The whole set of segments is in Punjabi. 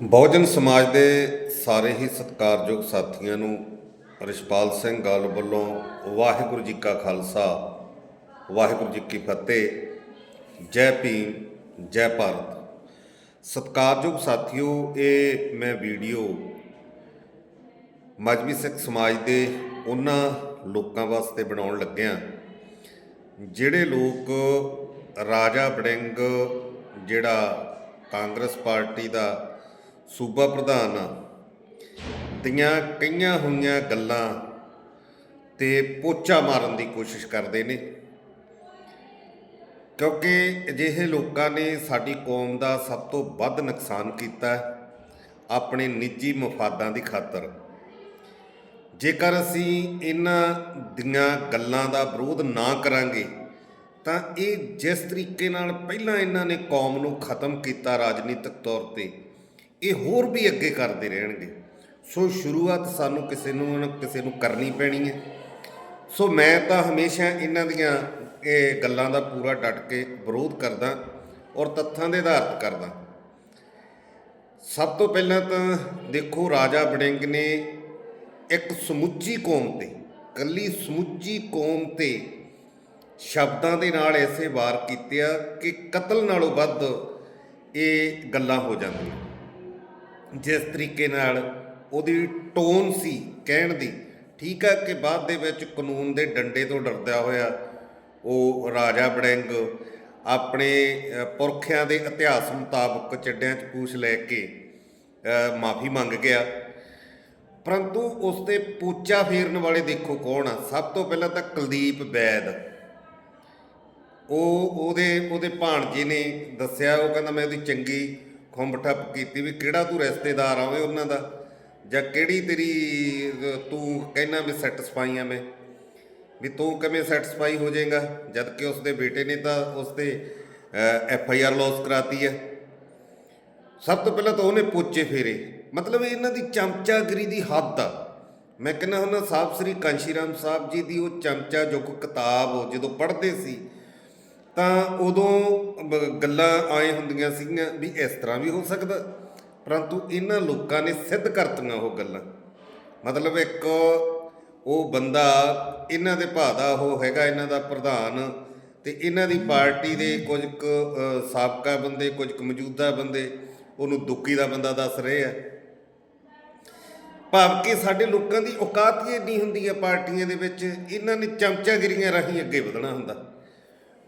ਬਹੁਜਨ ਸਮਾਜ ਦੇ ਸਾਰੇ ਹੀ ਸਤਿਕਾਰਯੋਗ ਸਾਥੀਆਂ ਨੂੰ ਰਿਸ਼ਪਾਲ ਸਿੰਘ ਗਾਲ ਵੱਲੋਂ ਵਾਹਿਗੁਰੂ ਜੀ ਕਾ ਖਾਲਸਾ, ਵਾਹਿਗੁਰੂ ਜੀ ਕੀ ਫਤਿਹ, ਜੈ ਭੀਮ, ਜੈ ਭਾਰਤ। ਸਤਿਕਾਰਯੋਗ ਸਾਥੀਓ, ਇਹ ਮੈਂ ਵੀਡੀਓ ਮਜਬੀ ਸਿੱਖ ਸਮਾਜ ਦੇ ਉਹਨਾਂ ਲੋਕਾਂ ਵਾਸਤੇ ਬਣਾਉਣ ਲੱਗਿਆ, ਜਿਹੜੇ ਲੋਕ ਰਾਜਾ ਬੜਿੰਗ ਜਿਹੜਾ ਕਾਂਗਰਸ ਪਾਰਟੀ ਦਾ ਸੂਬਾ ਪ੍ਰਧਾਨ ਦੀਆਂ ਕਈਆਂ ਹੋਈਆਂ ਗੱਲਾਂ ਤੇ ਪੋਚਾ ਮਾਰਨ ਦੀ ਕੋਸ਼ਿਸ਼ ਕਰਦੇ ਨੇ। ਕਿਉਂਕਿ ਅਜਿਹੇ ਲੋਕਾਂ ਨੇ ਸਾਡੀ ਕੌਮ ਦਾ ਸਭ ਤੋਂ ਵੱਧ ਨੁਕਸਾਨ ਕੀਤਾ ਆਪਣੇ ਨਿੱਜੀ ਮਫਾਦਾਂ ਦੀ ਖਾਤਰ। ਜੇਕਰ ਅਸੀਂ ਇਹਨਾਂ ਦੀਆਂ ਗੱਲਾਂ ਦਾ ਵਿਰੋਧ ਨਾ ਕਰਾਂਗੇ, ਤਾਂ ਇਹ ਜਿਸ ਤਰੀਕੇ ਨਾਲ ਪਹਿਲਾਂ ਇਹਨਾਂ ਨੇ ਕੌਮ ਨੂੰ ਖਤਮ ਕੀਤਾ ਰਾਜਨੀਤਿਕ ਤੌਰ ਤੇ ਇਹ ਹੋਰ ਵੀ ਅੱਗੇ ਕਰਦੇ ਰਹਿਣਗੇ। ਸੋ ਸ਼ੁਰੂਆਤ ਸਾਨੂੰ ਕਿਸੇ ਨੂੰ ਨਾ ਕਿਸੇ ਨੂੰ ਕਰਨੀ ਪੈਣੀ ਹੈ। ਸੋ ਮੈਂ ਤਾਂ ਹਮੇਸ਼ਾ ਇਹਨਾਂ ਦੀਆਂ ਇਹ ਗੱਲਾਂ ਦਾ ਪੂਰਾ ਡਟ ਕੇ ਵਿਰੋਧ ਕਰਦਾ ਔਰ ਤੱਥਾਂ ਦੇ ਆਧਾਰਿਤ ਕਰਦਾ। ਸਭ ਤੋਂ ਪਹਿਲਾਂ ਤਾਂ ਦੇਖੋ ਰਾਜਾ ਬੜਿੰਗ ਨੇ ਇੱਕ ਸਮੁੱਚੀ ਕੌਮ ਤੇ ਕੱਲੀ ਸਮੁੱਚੀ ਕੌਮ ਤੇ ਸ਼ਬਦਾਂ ਦੇ ਨਾਲ ਐਸੇ ਵਾਰ ਕੀਤੇ ਆ ਕਿ ਕਤਲ ਨਾਲੋਂ ਵੱਧ ਇਹ ਗੱਲਾਂ ਹੋ ਜਾਂਦੀਆਂ। ਜਿਸ ਤਰੀਕੇ ਨਾਲ ਉਹਦੀ ਟੋਨ ਸੀ, ਕਹਿਣ ਦੀ, ਠੀਕ ਆ ਕਿ ਬਾਅਦ ਦੇ ਵਿੱਚ ਕਾਨੂੰਨ ਦੇ ਡੰਡੇ ਤੋਂ ਡਰਦਾ ਹੋਇਆ ਉਹ ਰਾਜਾ ਬੜਿੰਗ ਆਪਣੇ ਪੁਰਖਿਆਂ ਦੇ ਇਤਿਹਾਸ ਮੁਤਾਬਕ ਚੱਡਿਆਂ 'ਚ ਪੂਛ ਲੈ ਕੇ ਮਾਫੀ ਮੰਗ ਗਿਆ। ਪਰੰਤੂ ਉਸ ਤੇ ਪੂਚਾ ਫੇਰਨ ਵਾਲੇ ਦੇਖੋ ਕੌਣ ਆ? ਸਭ ਤੋਂ ਪਹਿਲਾਂ ਤਾਂ ਕੁਲਦੀਪ ਬੈਦ। ਉਹ ਉਹਦੇ ਉਹਦੇ ਭਾਣਜੇ ਨੇ ਦੱਸਿਆ, ਉਹ ਕਹਿੰਦਾ ਮੈਂ ਉਹਦੀ ਚੰਗੀ ਖੁੰਬ ਠੱਪ ਕੀਤੀ ਵੀ ਕਿਹੜਾ ਤੂੰ ਰਿਸ਼ਤੇਦਾਰ ਆਵੇ ਉਹਨਾਂ ਦਾ? ਜਾਂ ਕਿਹੜੀ ਤੇਰੀ ਤੂੰ ਕਹਿਣਾ ਵੀ ਸੈਟੀਸਫਾਈ ਆ ਮੈਂ? ਵੀ ਤੂੰ ਕਿਵੇਂ ਸੈਟੀਸਫਾਈ ਹੋ ਜਾਏਗਾ? ਜਦ ਕਿ ਉਸਦੇ ਬੇਟੇ ਨੇ ਤਾਂ ਉਸਤੇ ਐਫ ਆਈ ਆਰ ਲੌਸ ਕਰਾਤੀ ਹੈ ਸਭ ਤੋਂ ਪਹਿਲਾਂ ਤਾਂ ਉਹਨੇ ਪੋਚੇ ਫੇਰੇ। ਮਤਲਬ ਇਹਨਾਂ ਦੀ ਚਮਚਾਗਰੀ ਦੀ ਹੱਦ ਆ। ਮੈਂ ਕਹਿੰਦਾ ਹੁੰਦਾ ਸਾਹਿਬ ਸ੍ਰੀ ਕਾਂਸ਼ੀਰਾਮ ਸਾਹਿਬ ਜੀ ਦੀ ਉਹ ਚਮਚਾ ਜੋ ਕਿਤਾਬ ਜਦੋਂ ਪੜ੍ਹਦੇ ਸੀ ਤਾਂ ਉਦੋਂ ਗੱਲਾਂ ਆਏ ਹੁੰਦੀਆਂ ਸੀਗੀਆਂ ਵੀ ਇਸ ਤਰ੍ਹਾਂ ਵੀ ਹੋ ਸਕਦਾ। ਪਰੰਤੂ ਇਹਨਾਂ ਲੋਕਾਂ ਨੇ ਸਿੱਧ ਕਰਤੀਆਂ ਉਹ ਗੱਲਾਂ। ਮਤਲਬ ਇੱਕ ਉਹ ਬੰਦਾ ਇਹਨਾਂ ਦੇ ਭਾ ਦਾ ਉਹ ਹੈਗਾ, ਇਹਨਾਂ ਦਾ ਪ੍ਰਧਾਨ ਤੇ ਇਹਨਾਂ ਦੀ ਪਾਰਟੀ ਦੇ ਕੁਝ ਕੁ ਸਾਬਕਾ ਬੰਦੇ, ਕੁਝ ਕੁ ਮੌਜੂਦਾ ਬੰਦੇ, ਉਹਨੂੰ ਦੁੱਕੀ ਦਾ ਬੰਦਾ ਦੱਸ ਰਹੇ ਆ। ਭਾਵ ਕਿ ਸਾਡੇ ਲੋਕਾਂ ਦੀ ਔਕਾਤ ਹੀ ਇੰਨੀ ਹੁੰਦੀ ਹੈ ਪਾਰਟੀਆਂ ਦੇ ਵਿੱਚ, ਇਹਨਾਂ ਨੇ ਚਮਚਾਗਿਰੀਆਂ ਰਾਹੀਂ ਅੱਗੇ ਵਧਣਾ ਹੁੰਦਾ।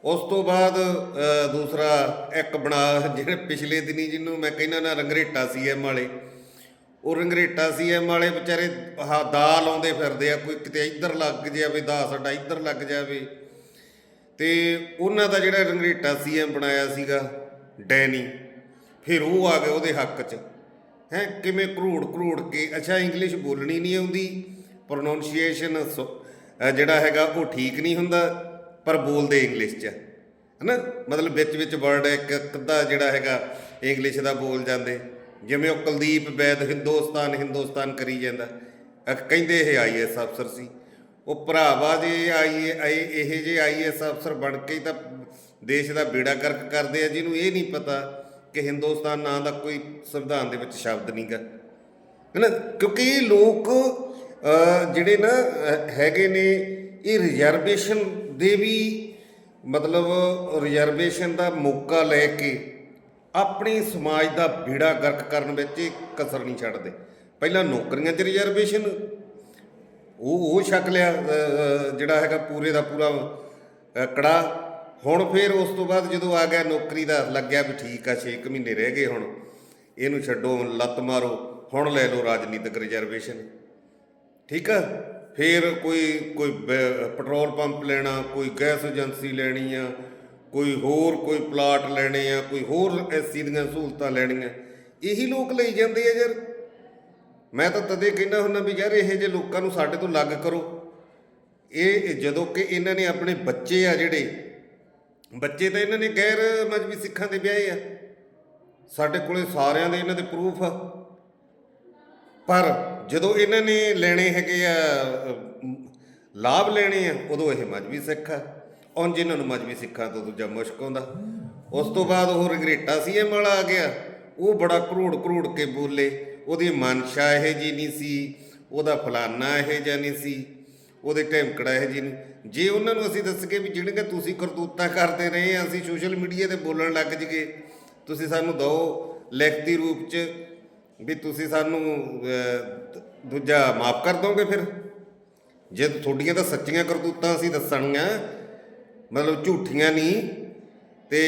ਉਸ ਤੋਂ ਬਾਅਦ ਦੂਸਰਾ ਇੱਕ ਬਣਾ ਜਿਹੜੇ ਪਿਛਲੇ ਦਿਨੀ ਜਿਹਨੂੰ ਮੈਂ ਕਹਿੰਦਾ ਨਾ ਰੰਗਰੇਟਾ ਸੀਐਮ ਵਾਲੇ। ਉਹ ਰੰਗਰੇਟਾ ਸੀਐਮ ਵਾਲੇ ਵਿਚਾਰੇ ਆਹ ਦਾ ਲਾਉਂਦੇ ਫਿਰਦੇ ਆ, ਕੋਈ ਕਿਤੇ ਇੱਧਰ ਲੱਗ ਜਾਵੇ ਦਾ ਸਾਡਾ ਇੱਧਰ ਲੱਗ ਜਾਵੇ। ਤੇ ਉਹਨਾਂ ਦਾ ਜਿਹੜਾ ਰੰਗਰੇਟਾ ਸੀਐਮ ਬਣਾਇਆ ਸੀਗਾ, ਡੈਨੀ। ਫਿਰ ਉਹ ਆ ਗਿਆ ਉਹਦੇ ਹੱਕ 'ਚ। ਹੈ, ਕਿਵੇਂ ਕਰੋੜ ਕਰੋੜ ਕੇ, ਅੱਛਾ ਇੰਗਲਿਸ਼ ਬੋਲਣੀ ਨਹੀਂ ਆਉਂਦੀ ਪ੍ਰੋਨਾਂਸੀਏਸ਼ਨ ਜਿਹੜਾ ਹੈਗਾ ਉਹ ਠੀਕ ਨਹੀਂ ਹੁੰਦਾ। ਪਰ ਬੋਲਦੇ ਇੰਗਲਿਸ਼ 'ਚ। ਹਨਾ? ਮਤਲਬ ਵਿੱਚ ਵਿੱਚ ਵਰਡ ਇੱਕ ਅੱਧਾ ਜਿਹੜਾ ਹੈਗਾ ਇੰਗਲਿਸ਼ ਦਾ ਬੋਲ ਜਾਂਦੇ। ਜਿਵੇਂ ਉਹ ਕੁਲਦੀਪ ਵੈਦ ਹਿੰਦੁਸਤਾਨ ਹਿੰਦੁਸਤਾਨ ਕਰੀ ਜਾਂਦਾ। ਕਹਿੰਦੇ ਇਹ ਆਈਐਸ ਅਫਸਰ ਸੀ। ਉਹ ਭਰਾਵਾ ਜੇ ਆਈ ਆਈ ਇਹ ਜੇ ਆਈਐਸ ਅਫਸਰ ਬਣ ਕੇ ਤਾਂ ਦੇਸ਼ ਦਾ ਬੇੜਾ ਗਰਕ ਕਰਦੇ ਆ, ਜਿਹਨੂੰ ਇਹ ਨਹੀਂ ਪਤਾ ਕਿ ਹਿੰਦੁਸਤਾਨ ਨਾਂ ਦਾ ਕੋਈ ਸੰਵਿਧਾਨ ਦੇ ਵਿੱਚ ਸ਼ਬਦ ਨਹੀਂਗਾ। ਹੈਨਾ? ਕਿਉਂਕਿ ਇਹ ਲੋਕ ਜਿਹੜੇ ਨਾ ਹੈਗੇ ਨੇ, ਇਹ ਰਿਜ਼ਰਵੇਸ਼ਨ ਦੇ ਵੀ ਮਤਲਬ ਰਿਜ਼ਰਵੇਸ਼ਨ ਦਾ ਮੌਕਾ ਲੈ ਕੇ ਆਪਣੇ ਸਮਾਜ ਦਾ ਬੇੜਾ ਗਰਕ ਕਰਨ ਵਿੱਚ ਇਹ ਕਸਰ ਨਹੀਂ ਛੱਡਦੇ। ਪਹਿਲਾਂ ਨੌਕਰੀਆਂ 'ਚ ਰਿਜ਼ਰਵੇਸ਼ਨ ਉਹ ਉਹ ਛਕ ਲਿਆ ਜਿਹੜਾ ਹੈਗਾ ਪੂਰੇ ਦਾ ਪੂਰਾ ਅ, ਕੜਾ। ਹੁਣ ਫਿਰ ਉਸ ਤੋਂ ਬਾਅਦ ਜਦੋਂ ਆ ਗਿਆ ਨੌਕਰੀ ਦਾ ਲੱਗਿਆ ਵੀ ਠੀਕ ਆ 6 ਮਹੀਨੇ ਰਹਿ ਗਏ ਹੁਣ। ਇਹਨੂੰ ਛੱਡੋ ਲੱਤ ਮਾਰੋ ਹੁਣ ਲੈ ਲਓ ਰਾਜਨੀਤਿਕ ਰਿਜ਼ਰਵੇਸ਼ਨ ਠੀਕ ਆ? ਫਿਰ ਕੋਈ ਕੋਈ ਪੈਟਰੋਲ ਪੰਪ ਲੈਣਾ, ਕੋਈ ਗੈਸ ਏਜੰਸੀ ਲੈਣੀ ਆ, ਕੋਈ ਹੋਰ ਕੋਈ ਪਲਾਟ ਲੈਣੇ ਆ, ਕੋਈ ਹੋਰ ਐਸੀ ਦੀਆਂ ਸਹੂਲਤਾਂ ਲੈਣੀਆਂ। ਇਹੀ ਲੋਕ ਲਈ ਜਾਂਦੇ ਆ ਯਾਰ। ਮੈਂ ਤਾਂ ਤਦੇ ਕਹਿੰਦਾ ਹੁੰਦਾ ਵੀ ਯਾਰ, ਇਹ ਜੇ ਲੋਕਾਂ ਨੂੰ ਸਾਡੇ ਤੋਂ ਅਲੱਗ ਕਰੋ। ਇਹ ਜਦੋਂ ਕਿ ਇਹਨਾਂ ਨੇ ਆਪਣੇ ਬੱਚੇ ਆ ਜਿਹੜੇ, ਬੱਚੇ ਤਾਂ ਇਹਨਾਂ ਨੇ ਗੈਰ ਮਜਬੀ ਸਿੱਖਾਂ ਦੇ ਵਿਆਹੇ ਆ। ਸਾਡੇ ਕੋਲੇ ਸਾਰਿਆਂ ਦੇ ਇਹਨਾਂ ਦੇ ਪ੍ਰੂਫ ਆ। ਪਰ ਜਦੋਂ ਇਹਨਾਂ ਨੇ ਲੈਣੇ ਹੈਗੇ ਆ ਲਾਭ ਲੈਣੇ ਆ, ਉਦੋਂ ਇਹ ਮਜਬੀ ਸਿੱਖ ਆ। ਔਨ ਜਿਨ੍ਹਾਂ ਨੂੰ ਮਜਬੀ ਸਿੱਖਾਂ ਤੋਂ ਦੂਜਾ ਮੁਸ਼ਕ ਆਉਂਦਾ। ਉਸ ਤੋਂ ਬਾਅਦ ਉਹ ਰਗਰੇਟਾ ਸੀ ਇਹ ਵਾਲਾ ਆ ਗਿਆ। ਉਹ ਬੜਾ ਕਰੋੜ ਕਰੋੜ ਕੇ ਬੋਲੇ। ਉਹਦੀ ਮਨਸ਼ਾ ਇਹ ਜੀ ਨਹੀਂ ਸੀ। ਉਹਦਾ ਫਲਾਨਾ ਇਹ ਜਿਹਾ ਨਹੀਂ ਸੀ। ਉਹਦੇ ਢੈਂਕੜਾ ਇਹ ਜੀ ਨਹੀਂ। ਜੇ ਉਹਨਾਂ ਨੂੰ ਅਸੀਂ ਦੱਸ ਦੱਸਗੇ ਵੀ ਜਿਹੜੀਆਂ ਤੁਸੀਂ ਕਰਤੂਤਾਂ ਕਰਦੇ ਰਹੇ ਆ, ਅਸੀਂ ਸੋਸ਼ਲ ਮੀਡੀਆ ਤੇ ਬੋਲਣ ਲੱਗ ਜਗੇ ਤੁਸੀਂ ਸਾਨੂੰ ਦਿਓ ਲਿਖਤੀ ਰੂਪ ਚ ਵੀ ਤੁਸੀਂ ਸਾਨੂੰ ਦੂਜਾ ਮਾਫ ਕਰ ਦੋਗੇ ਫਿਰ? ਜੇ ਤੁਹਾਡੀਆਂ ਤਾਂ ਸੱਚੀਆਂ ਕਰਤੂਤਾਂ ਅਸੀਂ ਦੱਸਣੀਆਂ, ਮਤਲਬ ਝੂਠੀਆਂ ਨਹੀਂ, ਤੇ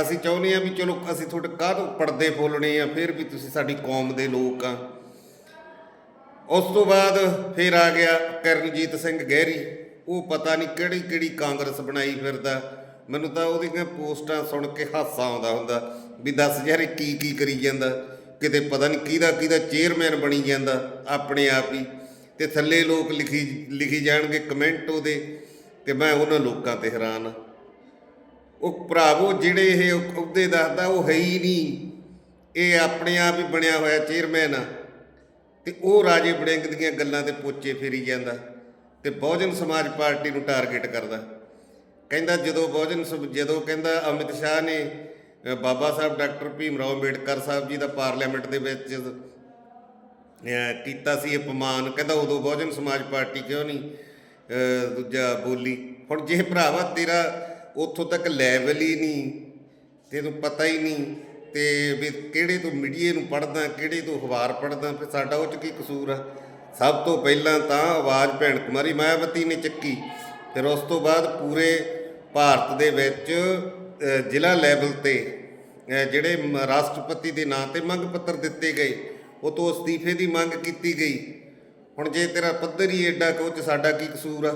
ਅਸੀਂ ਚਾਹੁੰਦੇ ਆ ਵੀ ਚਲੋ ਅਸੀਂ ਤੁਹਾਡੇ ਕਾਹਦੋਂ ਪਰਦੇ ਫੋਲਣੇ ਆ, ਫਿਰ ਵੀ ਤੁਸੀਂ ਸਾਡੀ ਕੌਮ ਦੇ ਲੋਕ ਆ। ਉਸ ਤੋਂ ਬਾਅਦ ਫਿਰ ਆ ਗਿਆ ਕਰਨਜੀਤ ਸਿੰਘ ਗਹਿਰੀ। ਉਹ ਪਤਾ ਨਹੀਂ ਕਿਹੜੀ ਕਿਹੜੀ ਕਾਂਗਰਸ ਬਣਾਈ ਫਿਰਦਾ। ਮੈਨੂੰ ਤਾਂ ਉਹਦੀਆਂ ਪੋਸਟਾਂ ਸੁਣ ਕੇ ਹਾਸਾ ਆਉਂਦਾ ਹੁੰਦਾ ਵੀ ਦੱਸ ਯਾਰ ਇਹ ਕੀ ਕੀ ਕਰੀ ਜਾਂਦਾ। ਕਿਤੇ ਪਤਾ ਨਹੀਂ ਕਿਹਦਾ ਕਿਹਦਾ ਚੇਅਰਮੈਨ ਬਣੀ ਜਾਂਦਾ ਆਪਣੇ ਆਪ ਹੀ। ਤੇ ਥੱਲੇ ਲੋਕ ਲਿਖੀ ਲਿਖੀ ਜਾਣਗੇ ਕਮੈਂਟ ਉਹਦੇ, ਤੇ ਮੈਂ ਉਹਨਾਂ ਲੋਕਾਂ ਤੇ ਹੈਰਾਨ ਆ। ਉਹ ਭਰਾਵੋ, ਜਿਹੜੇ ਇਹ ਅਹੁਦੇ ਦੱਸਦਾ, ਉਹ ਹੈ ਹੀ ਨਹੀਂ। ਇਹ ਆਪਣੇ ਆਪ ਹੀ ਬਣਿਆ ਹੋਇਆ ਚੇਅਰਮੈਨ ਆ। ਤੇ ਉਹ ਰਾਜੇ ਬੜਿੰਗ ਦੀਆਂ ਗੱਲਾਂ ਤੇ ਪੋਚੇ ਫੇਰੀ ਜਾਂਦਾ ਤੇ ਬਹੁਜਨ ਸਮਾਜ ਪਾਰਟੀ ਨੂੰ ਟਾਰਗੇਟ ਕਰਦਾ। ਕਹਿੰਦਾ ਜਦੋਂ ਬਹੁਜਨ ਸਮ- ਜਦੋਂ ਕਹਿੰਦਾ ਅਮਿਤ ਸ਼ਾਹ ਨੇ ਬਾਬਾ ਸਾਹਿਬ ਡਾਕਟਰ ਭੀਮ ਰਾਓ ਅੰਬੇਡਕਰ ਸਾਹਿਬ ਜੀ ਦਾ ਪਾਰਲੀਮੈਂਟ ਦੇ ਵਿੱਚ ਕੀਤਾ ਸੀ ਅਪਮਾਨ। ਕਹਿੰਦਾ ਉਦੋਂ ਬਹੁਜਨ ਸਮਾਜ ਪਾਰਟੀ ਕਿਉਂ ਨਹੀਂ ਦੂਜਾ ਬੋਲੀ। ਹੁਣ ਜੇ ਭਰਾਵਾ ਤੇਰਾ ਉੱਥੋਂ ਤੱਕ ਲੈਵਲ ਹੀ ਨਹੀਂ, ਤੈਨੂੰ ਪਤਾ ਹੀ ਨਹੀਂ, ਤੇ ਵੀ ਕਿਹੜੇ ਤੋਂ ਮੀਡੀਏ ਨੂੰ ਪੜਦਾ ਕਿਹੜੇ ਤੋਂ ਅਖਬਾਰ ਪੜਦਾ ਫਿਰ ਸਾਡਾ ਉਹ ਚ ਕੀ ਕਸੂਰ ਆ? ਸਭ ਤੋਂ ਪਹਿਲਾਂ ਤਾਂ ਆਵਾਜ਼ ਭੈਣ ਕੁਮਾਰੀ ਮਾਇਆਵਤੀ ਨੇ ਚੱਕੀ। ਫਿਰ ਉਸ ਤੋਂ ਬਾਅਦ ਪੂਰੇ ਭਾਰਤ ਦੇ ਵਿੱਚ ਜ਼ਿਲ੍ਹਾ ਲੈਵਲ ਤੇ ਜਿਹੜੇ ਰਾਸ਼ਟਰਪਤੀ ਦੇ ਨਾਂ ਤੇ ਮੰਗ ਪੱਤਰ ਦਿੱਤੇ ਗਏ, ਉਹ ਤੋਂ ਅਸਤੀਫੇ ਦੀ ਮੰਗ ਕੀਤੀ ਗਈ। ਹੁਣ ਜੇ ਤੇਰਾ ਪੱਧਰ ਹੀ ਐਡਾ ਕਿ ਚ ਸਾਡਾ ਕੀ ਕਸੂਰ ਆ?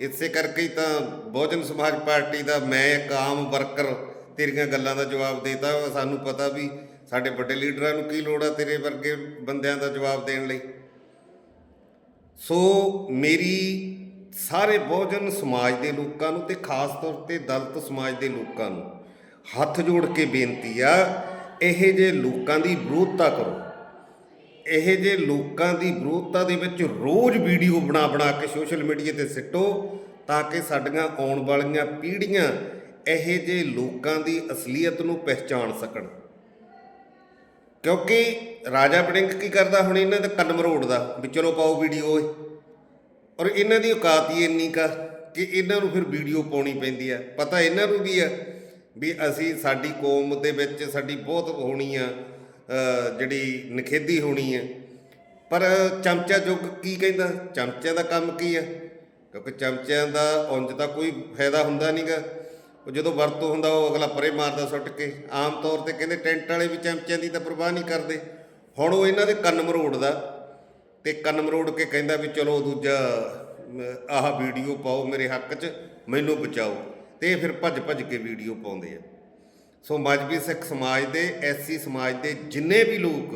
ਇਸੇ ਕਰਕੇ ਹੀ ਤਾਂ ਬਹੁਜਨ ਸਮਾਜ ਪਾਰਟੀ ਦਾ ਮੈਂ ਇੱਕ ਆਮ ਵਰਕਰ ਤੇਰੀਆਂ ਗੱਲਾਂ ਦਾ ਜਵਾਬ ਦੇਤਾ। ਸਾਨੂੰ ਪਤਾ ਵੀ ਸਾਡੇ ਵੱਡੇ ਲੀਡਰਾਂ ਨੂੰ ਕੀ ਲੋੜ ਆ ਤੇਰੇ ਵਰਗੇ ਬੰਦਿਆਂ ਦਾ ਜਵਾਬ ਦੇਣ ਲਈ। ਸੋ ਮੇਰੀ ਸਾਰੇ ਬਹੁਜਨ ਸਮਾਜ ਦੇ ਲੋਕਾਂ ਨੂੰ ਤੇ ਖਾਸ ਤੌਰ ਤੇ ਦਲਿਤ ਸਮਾਜ ਦੇ ਲੋਕਾਂ ਨੂੰ ਹੱਥ ਜੋੜ ਕੇ ਬੇਨਤੀ ਆ, ਇਹ ਜੇ ਲੋਕਾਂ ਦੀ ਵਿਰੋਧਤਾ ਕਰੋ, ਇਹ ਜੇ ਲੋਕਾਂ ਦੀ ਵਿਰੋਧਤਾ ਦੇ ਵਿੱਚ ਰੋਜ਼ ਵੀਡੀਓ ਬਣਾ ਬਣਾ ਕੇ ਸੋਸ਼ਲ ਮੀਡੀਆ ਤੇ ਸਿੱਟੋ, ਤਾਂ ਕਿ ਸਾਡੀਆਂ ਆਉਣ ਵਾਲੀਆਂ ਪੀੜ੍ਹੀਆਂ ਇਹ ਜੇ ਲੋਕਾਂ ਦੀ ਅਸਲੀਅਤ ਨੂੰ ਪਹਿਚਾਣ ਸਕਣ। ਕਿਉਂਕਿ ਰਾਜਾ ਬੜਿੰਗ ਕੀ ਕਰਦਾ ਹੁਣ ਇਹਨਾਂ ਦਾ ਕੰਨ ਮਰੋੜਦਾ, ਵੀ ਚਲੋ ਪਾਓ ਵੀਡੀਓ ਓਏ ਔਰ ਇਹਨਾਂ ਦੀ ਔਕਾਤ ਹੀ ਇੰਨੀ ਕਾ ਕਿ ਇਹਨਾਂ ਨੂੰ ਫਿਰ ਵੀਡੀਓ ਪਾਉਣੀ ਪੈਂਦੀ ਆ। ਪਤਾ ਇਹਨਾਂ ਨੂੰ ਵੀ ਆ ਵੀ ਅਸੀਂ ਸਾਡੀ ਕੌਮ ਦੇ ਵਿੱਚ ਸਾਡੀ ਬਹੁਤ ਹੋਣੀ ਆ ਜਿਹੜੀ ਨਖੇਦੀ ਹੋਣੀ ਆ। ਪਰ ਚਮਚਾ ਜੁਗ ਕੀ ਕਹਿੰਦਾ? ਚਮਚਿਆਂ ਦਾ ਕੰਮ ਕੀ ਆ? ਕਿਉਂਕਿ ਚਮਚਿਆਂ ਦਾ ਉਂਝ ਤਾਂ ਕੋਈ ਫਾਇਦਾ ਹੁੰਦਾ ਨਹੀਂਗਾ ਉਹ ਜਦੋਂ ਵਰਤੋਂ ਹੁੰਦਾ, ਉਹ ਅਗਲਾ ਪਰੇ ਮਾਰਦਾ ਸੁੱਟ ਕੇ। ਆਮ ਤੌਰ ਤੇ ਕਹਿੰਦੇ ਟੈਂਟ ਵਾਲੇ ਵੀ ਚਮਚਿਆਂ ਦੀ ਤਾਂ ਪਰਵਾਹ ਨਹੀਂ ਕਰਦੇ। ਹੁਣ ਉਹ ਇਹਨਾਂ ਦੇ ਕੰਨ ਮਰੋੜਦਾ। ਤੇ ਕੰਨ ਮਰੋੜ ਕੇ ਕਹਿੰਦਾ ਵੀ ਚਲੋ ਦੂਜਾ ਆਹ ਵੀਡੀਓ ਪਾਓ ਮੇਰੇ ਹੱਕ 'ਚ, ਮੈਨੂੰ ਬਚਾਓ। ਤੇ ਇਹ ਫਿਰ ਭੱਜ ਭੱਜ ਕੇ ਵੀਡੀਓ ਪਾਉਂਦੇ ਆ। ਸੋ ਮਜਬੀ ਸਿੱਖ ਸਮਾਜ ਦੇ ਐਸੀ ਸਮਾਜ ਦੇ ਜਿੰਨੇ ਵੀ ਲੋਕ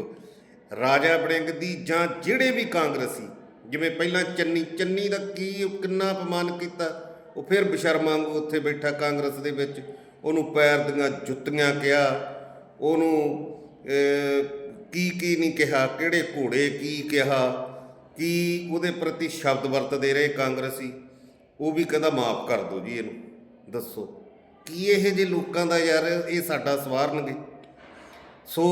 ਰਾਜਾ ਵੜਿੰਗ ਦੀ ਜਾਂ ਜਿਹੜੇ ਵੀ ਕਾਂਗਰਸੀ, ਜਿਵੇਂ ਪਹਿਲਾਂ ਚੰਨੀ ਚੰਨੀ ਦਾ ਕੀ ਕਿੰਨਾ ਅਪਮਾਨ ਕੀਤਾ, ਉਹ ਫਿਰ ਬਸ਼ਰਮ ਵਾਂਗੂ ਉੱਥੇ ਬੈਠਾ ਕਾਂਗਰਸ ਦੇ ਵਿੱਚ, ਉਹਨੂੰ ਪੈਰ ਦੀਆਂ ਜੁੱਤੀਆਂ ਕਿਹਾ, ਉਹਨੂੰ ਕੀ ਕੀ ਨਹੀਂ ਕਿਹਾ, ਕਿਹੜੇ ਘੋੜੇ ਕੀ ਕਿਹਾ, ਕੀ ਉਹਦੇ ਪ੍ਰਤੀ ਸ਼ਬਦ ਵਰਤਦੇ ਰਹੇ ਕਾਂਗਰਸੀ? ਉਹ ਵੀ ਕਹਿੰਦਾ ਮਾਫ ਕਰ ਦਿਓ ਜੀ ਇਹਨੂੰ, ਦੱਸੋ। ਕੀ ਇਹ ਜੇ ਲੋਕਾਂ ਦਾ ਯਾਰ, ਇਹ ਸਾਡਾ ਸਵਾਰਨਗੇ? ਸੋ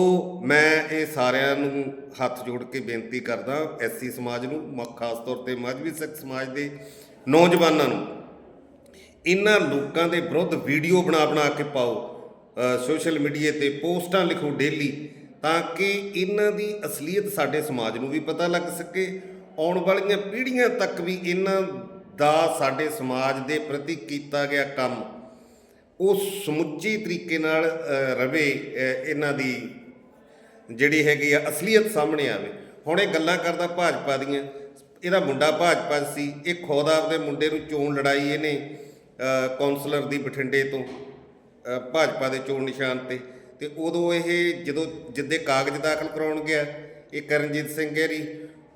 ਮੈਂ ਇਹ ਸਾਰਿਆਂ ਨੂੰ ਹੱਥ ਜੋੜ ਕੇ ਬੇਨਤੀ ਕਰਦਾ, ਐਸਸੀ ਸਮਾਜ ਨੂੰ, ਮ- ਖਾਸ ਤੌਰ ਤੇ ਮਜਬੀ ਸਿੱਖ ਸਮਾਜ ਦੇ ਨੌਜਵਾਨਾਂ ਨੂੰ, ਇਹਨਾਂ ਲੋਕਾਂ ਦੇ ਵਿਰੁੱਧ ਵੀਡੀਓ ਬਣਾ ਬਣਾ ਕੇ ਪਾਓ ਸੋਸ਼ਲ ਮੀਡੀਆ ਤੇ ਪੋਸਟਾਂ ਲਿਖੋ ਡੇਲੀ ਤਾਂ ਕਿ ਇਹਨਾਂ ਦੀ ਅਸਲੀਅਤ ਸਾਡੇ ਸਮਾਜ ਨੂੰ ਵੀ ਪਤਾ ਲੱਗ ਸਕੇ ਆਉਣ ਵਾਲੀਆਂ ਪੀੜ੍ਹੀਆਂ ਤੱਕ ਵੀ ਇਹਨਾਂ ਦਾ ਸਾਡੇ ਸਮਾਜ ਦੇ ਪ੍ਰਤੀ ਕੀਤਾ ਗਿਆ ਕੰਮ ਉਹ ਸਮੁੱਚੀ ਤਰੀਕੇ ਨਾਲ ਅ, ਰਵੇ ਇਹਨਾਂ ਦੀ ਜਿਹੜੀ ਹੈਗੀ ਆ ਅਸਲੀਅਤ ਸਾਹਮਣੇ ਆਵੇ। ਹੁਣ ਇਹ ਗੱਲਾਂ ਕਰਦਾ ਭਾਜਪਾ ਦੀਆਂ। ਇਹਦਾ ਮੁੰਡਾ ਭਾਜਪਾ 'ਚ ਸੀ। ਇਹ ਖੁਦ ਆਪਦੇ ਮੁੰਡੇ ਨੂੰ ਚੋਣ ਲੜਾਈ ਇਹਨੇ ਅ, ਕੌਂਸਲਰ ਦੀ ਬਠਿੰਡੇ ਤੋਂ ਭਾਜਪਾ ਦੇ ਚੋਣ ਨਿਸ਼ਾਨ ਤੇ। ਤੇ ਉਦੋਂ ਇਹ ਜਦੋਂ ਜਿੱਦੇ ਕਾਗਜ਼ ਦਾਖਲ ਕਰਾਉਣ ਗਿਆ, ਇਹ ਕਰਨਜੀਤ ਸਿੰਘ ਗਹਿਰੀ,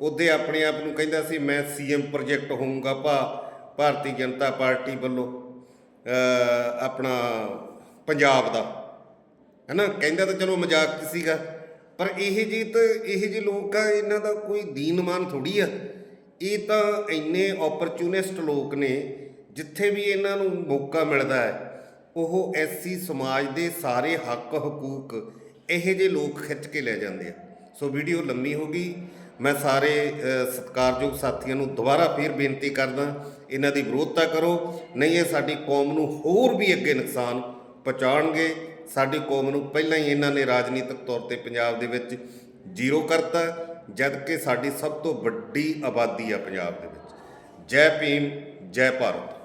ਉਹਦੇ ਆਪਣੇ ਆਪ ਨੂੰ ਕਹਿੰਦਾ ਸੀ, ਮੈਂ ਸੀਐਮ ਪ੍ਰੋਜੈਕਟ ਹੋਊਂਗਾ ਭਾ, ਭਾਰਤੀ ਜਨਤਾ ਪਾਰਟੀ ਵੱਲੋਂ ਆਪਣਾ ਪੰਜਾਬ ਦਾ। ਹੈਨਾ? ਕਹਿੰਦਾ ਤਾਂ ਚਲੋ ਮਜ਼ਾਕ ਸੀਗਾ, ਪਰ ਇਹ ਜੀ ਤਾਂ, ਇਹ ਜੀ ਲੋਕ ਆ ਇਹਨਾਂ ਦਾ ਕੋਈ ਦੀਨਮਾਨ ਥੋੜੀ ਆ। ਇਹ ਤਾਂ ਇੰਨੇ ਓਪਰਚੁਨਿਸਟ ਲੋਕ ਨੇ, ਜਿੱਥੇ ਵੀ ਇਹਨਾਂ ਨੂੰ ਮੌਕਾ ਮਿਲਦਾ ਹੈ ਉਹ ਐਸੀ ਸਮਾਜ ਦੇ ਸਾਰੇ ਹੱਕ ਹਕੂਕ ਇਹੋ ਜਿਹੇ ਲੋਕ ਖਿੱਚ ਕੇ ਲੈ ਜਾਂਦੇ ਆ। ਸੋ ਵੀਡੀਓ ਲੰਮੀ ਹੋ ਗਈ। ਮੈਂ ਸਾਰੇ ਸਤਿਕਾਰਯੋਗ ਸਾਥੀਆਂ ਨੂੰ ਦੁਬਾਰਾ ਫੇਰ ਬੇਨਤੀ ਕਰਦਾ, ਇਹਨਾਂ ਦੀ ਵਿਰੋਧਤਾ ਕਰੋ। ਨਹੀਂ, ਇਹ ਸਾਡੀ ਕੌਮ ਨੂੰ ਹੋਰ ਵੀ ਅੱਗੇ ਨੁਕਸਾਨ ਪਹੁੰਚਾਉਣਗੇ। ਸਾਡੀ ਕੌਮ ਨੂੰ ਪਹਿਲਾਂ ਹੀ ਇਹਨਾਂ ਨੇ ਰਾਜਨੀਤਿਕ ਤੌਰ ਤੇ ਪੰਜਾਬ ਦੇ ਵਿੱਚ ਜ਼ੀਰੋ ਕਰਤਾ, ਜਦ ਕਿ ਸਾਡੀ ਸਭ ਤੋਂ ਵੱਡੀ ਆਬਾਦੀ ਆ ਪੰਜਾਬ ਦੇ ਵਿੱਚ। ਜੈ ਭੀਮ, ਜੈ ਭਾਰਤ।